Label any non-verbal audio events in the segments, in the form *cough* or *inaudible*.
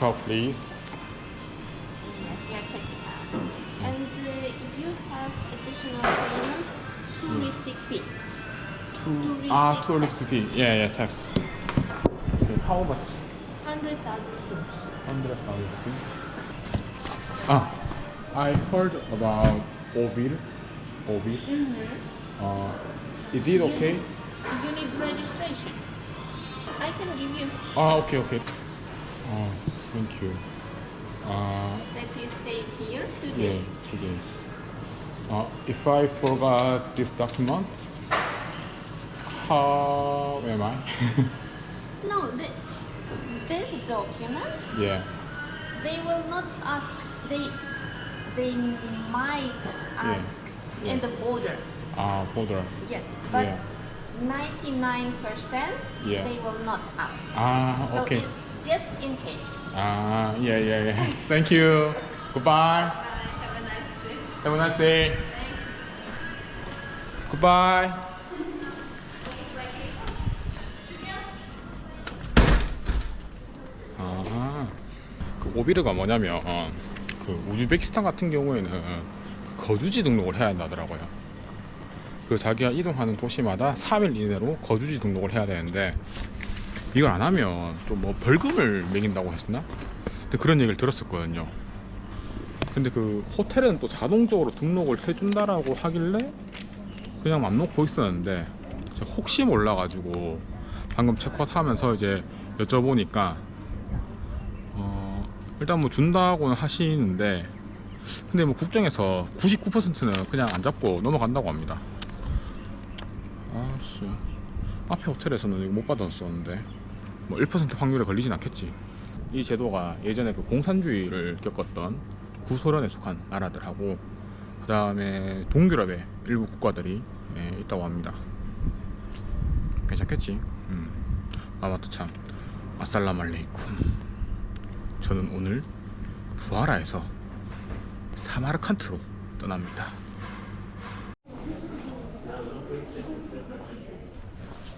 check out, please. Yes, you're checking out. And uh, you have additional payment, touristic fee. Touristic Ah, tourist tax. fee. Yeah, yeah, tax. Okay, how much? 100,000 soon. Hundred thousand. Ah, I heard about Ovil. Ovil. Mm-hmm. Uh, is it okay? You need registration. I can give you Ah, okay, okay. Oh, thank you. Uh, that you stayed here two days. today. Uh, if I forgot this document, how am I? *laughs* No, the, this document yeah. they will not ask. They they might ask Yeah. in the border. Ah, border. Yes, but Yeah. 99% Yeah. they will not ask. Ah, So okay. it's just in case. Ah, yeah, yeah, yeah. Thank you. Goodbye. Have a nice trip. Have a nice day. Goodbye. 아, 그 오비르가 뭐냐면 그 우즈베키스탄 같은 경우에는 그 거주지 등록을 해야 한다더라고요. 그 자기가 이동하는 도시마다 3일 이내로 거주지 등록을 해야 되는데 이걸 안 하면 좀뭐 벌금을 매긴다고? 근데 그런 얘기를 들었었거든요. 근데 그 호텔은 또 자동적으로 등록을 해준다라고 하길래 그냥 맘 놓고 있었는데 혹시 몰라가지고 방금 체크아웃 하면서 이제 여쭤보니까 어 일단 뭐 준다고는 하시는데 근데 뭐 국정에서 99%는 그냥 안 잡고 넘어간다고 합니다. 아씨 앞에 호텔에서는 이거 못 받았었는데 뭐 1% 확률에 걸리진 않겠지. 이 제도가 예전에 그 공산주의를 겪었던 구소련에 속한 나라들하고 그 다음에 동유럽의 일부 국가들이 예, 있다고 합니다. 괜찮겠지? 음. 아 맞다 참 아살라말레이쿰 저는 오늘 부하라에서 사마르칸트로 떠납니다.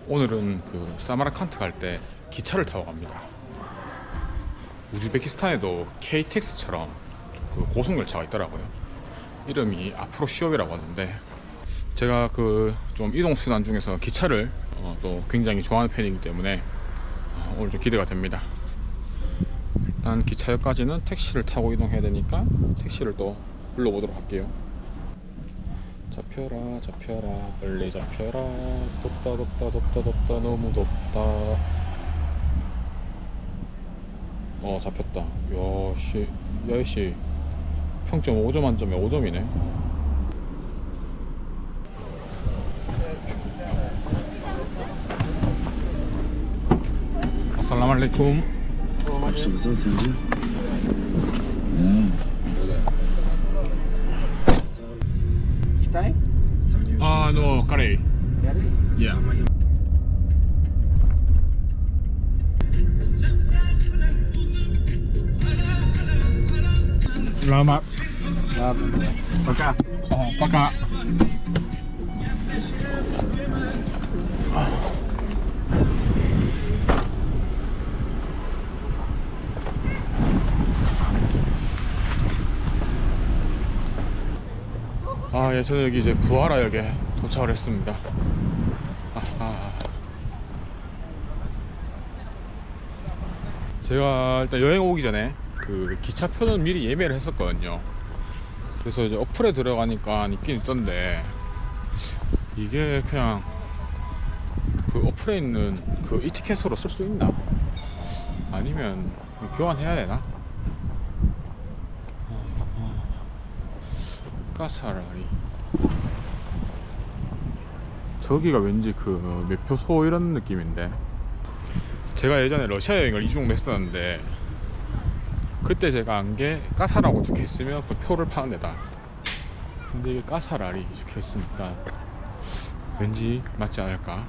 오늘은 그 사마르칸트 갈때 기차를 타고 갑니다. 우즈베키스탄에도 KTX처럼 그 고속열차가 있더라고요. 이름이 아프로시옵이라고 하는데 제가 그 좀 이동 수단 중에서 기차를 어, 또 굉장히 좋아하는 편이기 때문에 어, 오늘 좀 기대가 됩니다. 일단 기차역까지는 택시를 타고 이동해야 되니까 택시를 또 불러보도록 할게요. 잡혀라 잡혀라 빨리 잡혀라 덥다 덥다 덥다 덥다 너무 덥다 어 잡혔다. 10시 10시. 평점 5점 만점에 5점이네. 아살람 알레이쿰. 무슨 생지? 기타이? 네. 아, no, 카레이. Yeah. Selamat. Selamat. Paka. Oh, paka. 아, 예, 저는 여기 이제 부하라역에 도착을 했습니다. 아하. 제가 일단 여행 오기 전에 그 기차표는 미리 예매를 했었거든요. 그래서 이제 어플에 들어가니까 있긴 있던데 이게 그냥 그 어플에 있는 그 이티켓으로 쓸 수 있나? 아니면 교환해야 되나? 까사라리 저기가 왠지 그 매표소 이런 느낌인데 제가 예전에 러시아 여행을 2주 정도 했었는데 그때 제가 안 게 까사라고 적혀 있으면 그 표를 파는 데다 근데 이게 까사라리 적혀 있으니까 왠지 맞지 않을까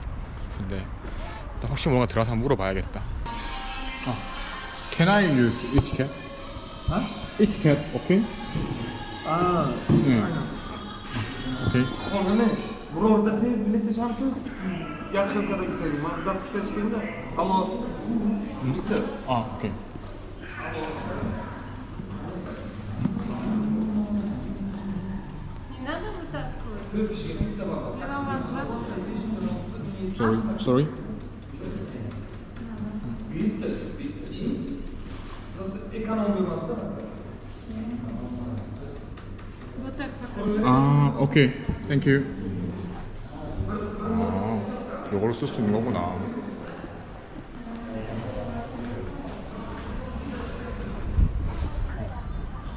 싶은데 일단 혹시 뭔가 들어가서 한번 물어봐야겠다 아, Can I use etiquette? Huh? Etiquette, okay? Aa. 응 오케이 Oğlum burada te bileti şarkı. Yakın kadar gidelim. Nasıl gidelim? Ama. Mister. 아 오케이 Sorry, sorry. 아, 오케이. Thank you. 아, 이걸 쓸 수 있는 거구나.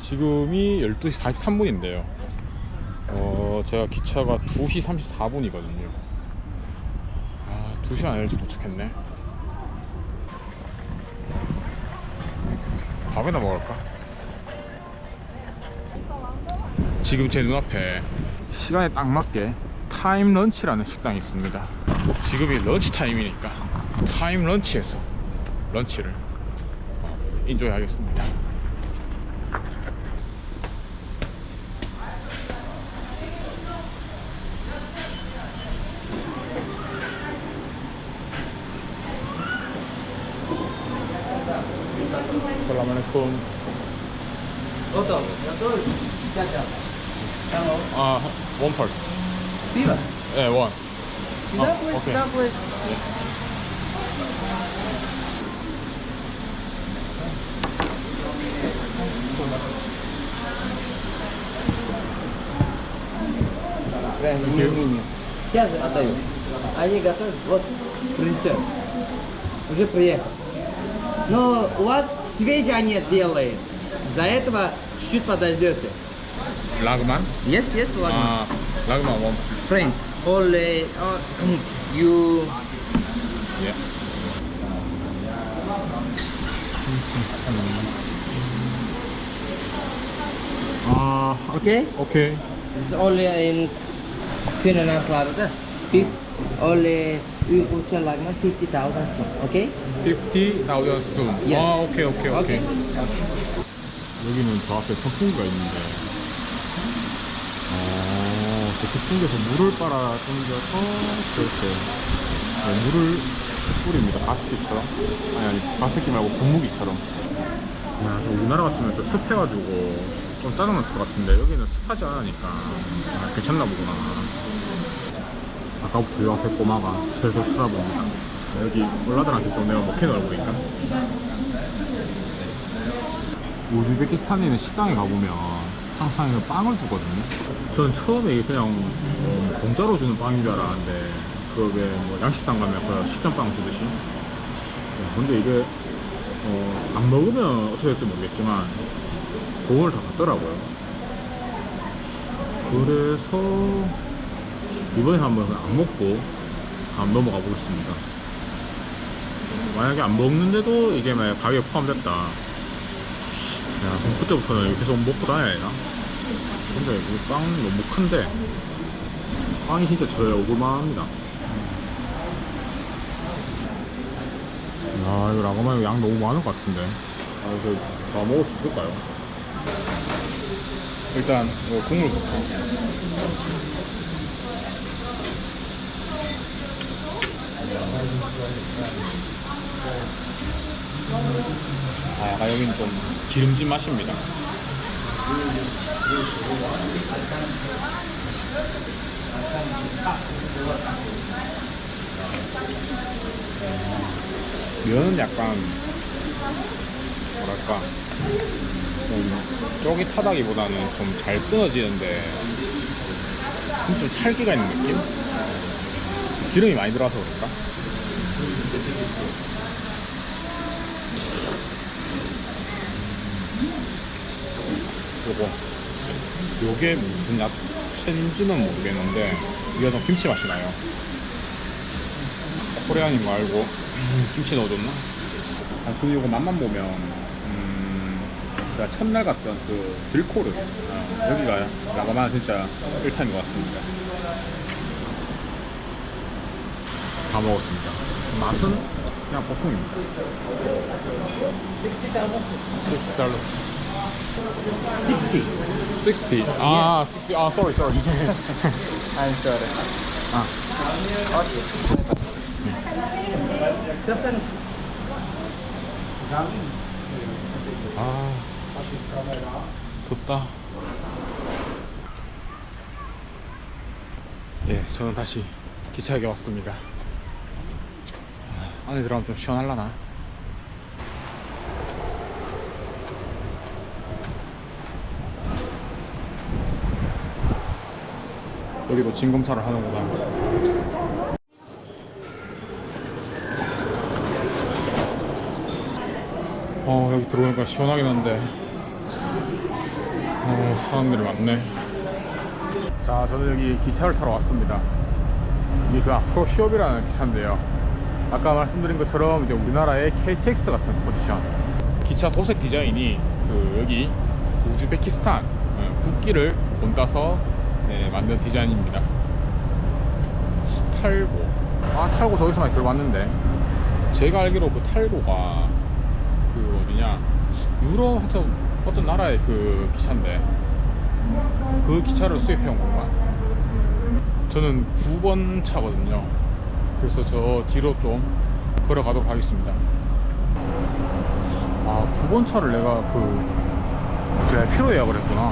지금이 12시 43분인데요. 어, 제가 기차가 2시 34분이거든요. 아, 2시간 안 일찍 도착했네. 밥이나 먹을까? 지금 제 눈앞에 시간에 딱 맞게 타임 런치라는 식당이 있습니다. 지금이 런치 타임이니까 타임 런치에서 런치를 어, 인조해 하겠습니다. Assalamualaikum. Otto, Otto, Hello. Uh, one person. Pila. Yeah, one. Oh, that was okay. that was. Мини-мини. Сейчас отдаю. Они готовят вот принцесс. Уже приехал. Но у вас свежание делаем. За этого чуть-чуть подождете. Лагман? Yes, yes, лагман. Uh, лагман, one. Friend, only uh, you... Yeah. Ah, uh, okay. Okay. It's only in Finland, Only you put your like 50,000 soon, okay? 50,000 soon. Yes. 아, 오케이, 오케이, 오케이. Okay. 여기는 저 앞에 선풍기가 있는데 어, 저 선풍기에서 물을 빨아 당겨서 그렇게 네, 물을 뿌립니다 가습기처럼 아니 아니 가습기 말고 분무기처럼 야, 저 우리나라 같으면 저 습해가지고 좀 짜증났을 것 같은데 여기는 습하지 않으니까 아, 괜찮나 보구나 아까부터 요 앞에 꼬마가 슬슬 쳐다봅니다 여기 올라들한테 좀 내가 먹힌 얼굴인가? 우즈베키스탄에 있는 식당에 가보면 항상 이거 빵을 주거든요. 저는 처음에 그냥 어, 공짜로 주는 빵인 줄 알았는데 그게 뭐 양식당 가면 그냥 식전빵 주듯이. 어, 근데 이게 어, 안 먹으면 어떻게 될지 모르겠지만 돈을 다 받더라고요. 그래서 이번에 한번 안 먹고 안 넘어가 보겠습니다. 만약에 안 먹는데도 이게 만약 가격에 포함됐다. 야, 그럼 그때부터는 계속 먹고 다녀야 되나? 근데 이빵 너무 큰데 빵이 진짜 저에 오글만 합니다 야 이거 라가마 이거 양 너무 많은 것 같은데 아 이거 다 먹을 수 있을까요? 일단 이거 국물부터 아 약간 여긴 좀 기름진 맛입니다 면은 약간 뭐랄까 좀 쫄깃하다기보다는 좀 잘 끊어지는데 좀 찰기가 있는 느낌? 기름이 많이 들어서 그럴까? 요거. 요게 무슨 야채인지는 모르겠는데 이게 좀 김치 맛이 나요. 코레아닌 거 알고. 김치 넣어줬나? 단순히 요거 맛만 보면 음 제가 첫날 갔던 그 들코르. 아, 여기가 라가마 진짜 1탄인 것 같습니다 다 먹었습니다 맛은 그냥 보통입니다 60 달러 60. 60. 아, 60. 아, sorry, sorry. *laughs* I'm sorry. 아, Okay. 아 덥다 예 저는 다시 기차역에 왔습니다 아, 안에 들어가면 좀 시원할라나? 여기도 진검사를 하는구나. 어 여기 들어오니까 시원하긴 한데. 어 사람들이 많네. 자 저는 여기 기차를 타러 왔습니다. 이게 그 앞으로 시업이라는 기차인데요 아까 말씀드린 것처럼 이제 우리나라의 KTX 같은 포지션. 기차 도색 디자인이 그 여기 우즈베키스탄 어, 국기를 본따서 네, 만든 디자인입니다. 탈고. 아 탈고 저기서 많이 들어봤는데. 제가 알기로 그 탈고가 그 어디냐? 유럽 하여튼 어떤 나라의 그 기차인데. 그 기차를 수입해 온 건가 저는 9번 차거든요 그래서 저 뒤로 좀 걸어가도록 하겠습니다. 아 9번 차를 내가 그 VIP 로 예약을 했구나.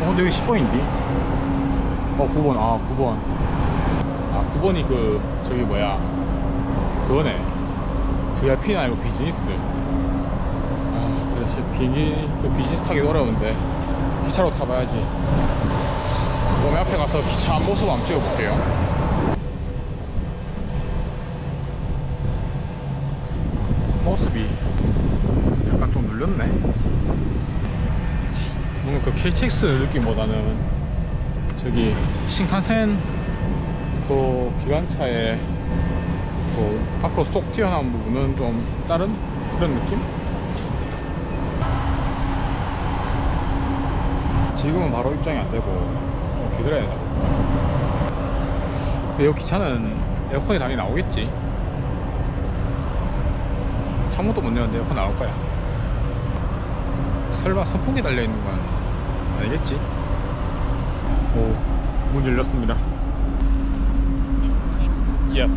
어 근데 여기 10번인데? 어 9번. 아 9번. 아 9번이 그 저기 뭐야. 그거네. VIP는 아니고 비즈니스. 아 그래 비행기 그 비즈니스 타기 어려운데. 기차로 타봐야지. 몸에 앞에 가서 기차 앞모습 한번 찍어볼게요 모습이 눌렸네 뭔가 그 KTX 느낌보다는 저기 신칸센 그 기관차의 그 앞으로 쏙 튀어나온 부분은 좀 다른 그런 느낌? 지금은 바로 입장이 안 되고 좀 기다려야 되나. 근데 이 기차는 에어컨이 당연히 나오겠지. 창문도 못 여는데 에어컨 나올 거야. 설마 선풍기 달려 있는 건 아니겠지? 오, 문 열렸습니다. Yes.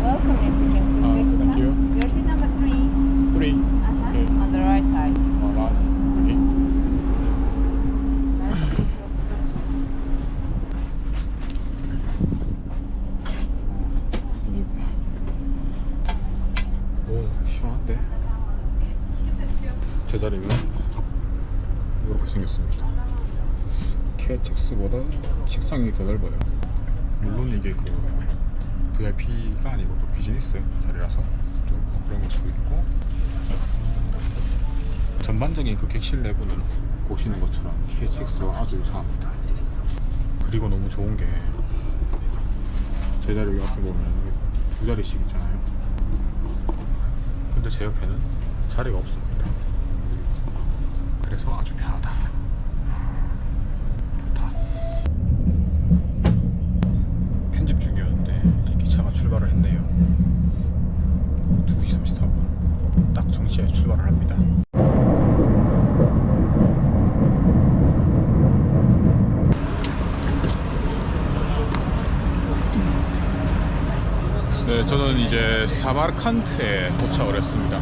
Welcome, Mr. Kim, to Ah, Uzbekistan. thank you. Your seat number three. Three. Uh-huh. Okay. On the right side. Alright. Okay. 오 시원한데 제자리는 이렇게 생겼습니다 KTX보다 책상이 더 넓어요 물론 이게 그 VIP가 아니고 그 비즈니스 자리라서 좀 그런 걸 수도 있고 전반적인 그 객실 내부는 보시는 것처럼 KTX와 아주 유사합니다 그리고 너무 좋은 게 제자리 여기 앞에 보면 두 자리씩 있잖아요 근데 제 옆에는 자리가 없습니다. 그래서 아주 편하다. 편집 중이었는데 이제 기차가 출발을 했네요. 2시 34분. 딱 정시에 출발을 합니다. 네, 저는 이제 사마르칸트에 도착을 했습니다.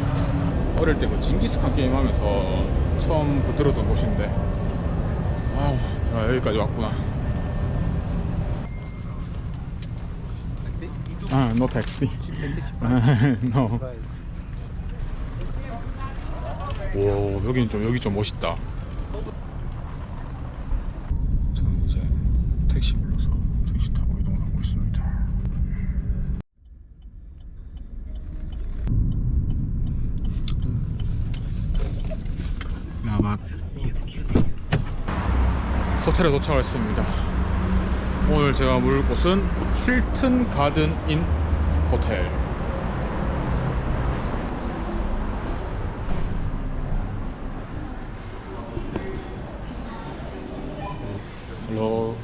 어릴 때 그 징기스칸 게임 하면서 처음 그 들었던 곳인데, 아우, 아, 여기까지 왔구나. 아, no taxi. *laughs* no. 오, 여긴 좀 여기 좀 멋있다. 저는 이제 택시 불러서 택시 타고 이동을 하고 있습니다. 야맛 호텔에 도착했습니다. 오늘 제가 묵을 곳은 힐튼 가든 인 호텔. Hello.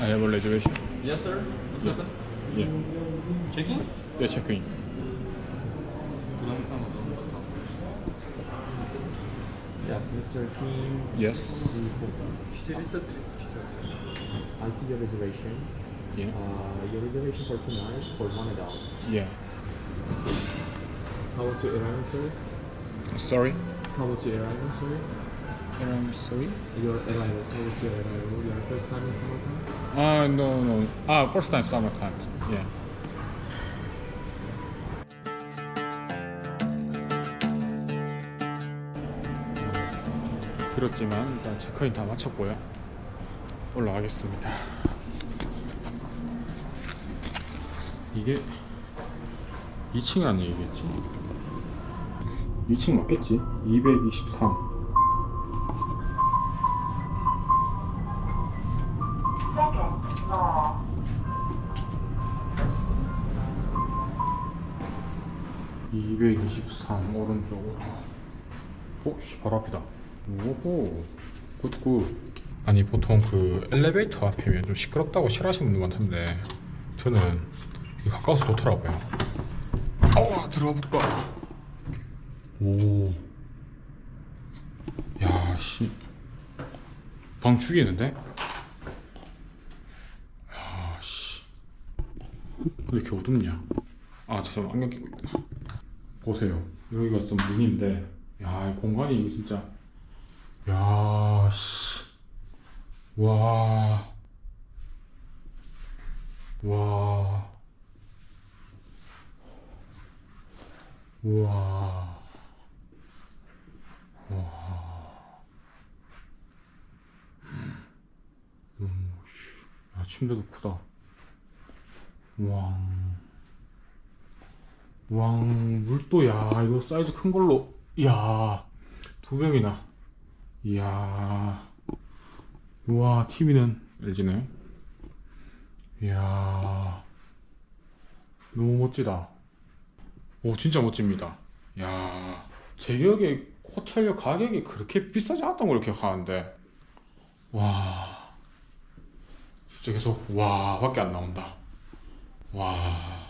I have a reservation. Yes, sir. What's happened? Yeah. Checking? Yeah, check Mr. Kim, Yes. 434. I see your reservation. Yeah. Uh, your reservation for two nights for one adult. Yeah. How was your arrival, sorry? Sorry. How was your arrival, sorry? I'm sorry. Your arrival. How was your arrival? Your first time in Samarkand? Ah, no, no. Ah, first time Samarkand. Yeah. 그렇지만 일단 체크인 다 마쳤고요. 올라가겠습니다. 이게 2층 아니겠지? 2층 맞겠지? 223. Second floor. (223) 오른쪽으로 오, 씨, 바로 앞이다 오호 굿굿 아니 보통 그 엘리베이터 앞이면 좀 시끄럽다고 싫어하시는 분들 많던데 저는 이 가까워서 좋더라고요. 어 들어가 볼까? 오야씨. 방 죽이는데? 야씨. 왜 이렇게 어둡냐? 아 죄송 안경 끼고 있구나 보세요. 여기가 좀 문인데 야이 공간이 진짜 야 씨 와 와. 우와. 와. 음, 씨. 야, 침대도 크다. 왕. 왕, 물도, 야, 이거 사이즈 큰 걸로, 이야, 두 명이나. 이야. 우와, TV는 LG네. 이야. 너무 멋지다. 오, 진짜 멋집니다. 야, 제 기억에 호텔 가격이 그렇게 비싸지 않았던 걸로 기억하는데, 와, 진짜 계속 와 밖에 안 나온다. 와.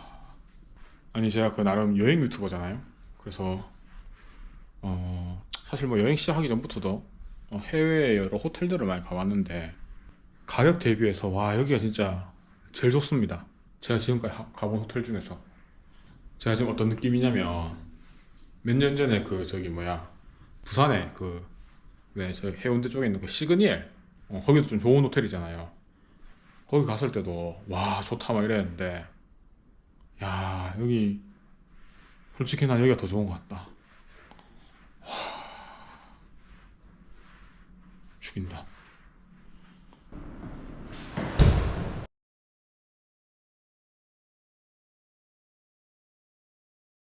아니 제가 그 나름 여행 유튜버잖아요. 그래서 어 사실 뭐 여행 시작하기 전부터도 어, 해외 여러 호텔들을 많이 가봤는데 가격 대비해서 와 여기가 진짜 제일 좋습니다. 제가 지금까지 하- 가본 호텔 중에서 제가 지금 어떤 느낌이냐면 몇 년 전에 그 저기 뭐야 부산에 그왜저 해운대 쪽에 있는 그 시그니엘 어, 거기도 좀 좋은 호텔이잖아요. 거기 갔을 때도 와 좋다 막 이랬는데 야 여기 솔직히 난 여기가 더 좋은 것 같다. 와, 죽인다.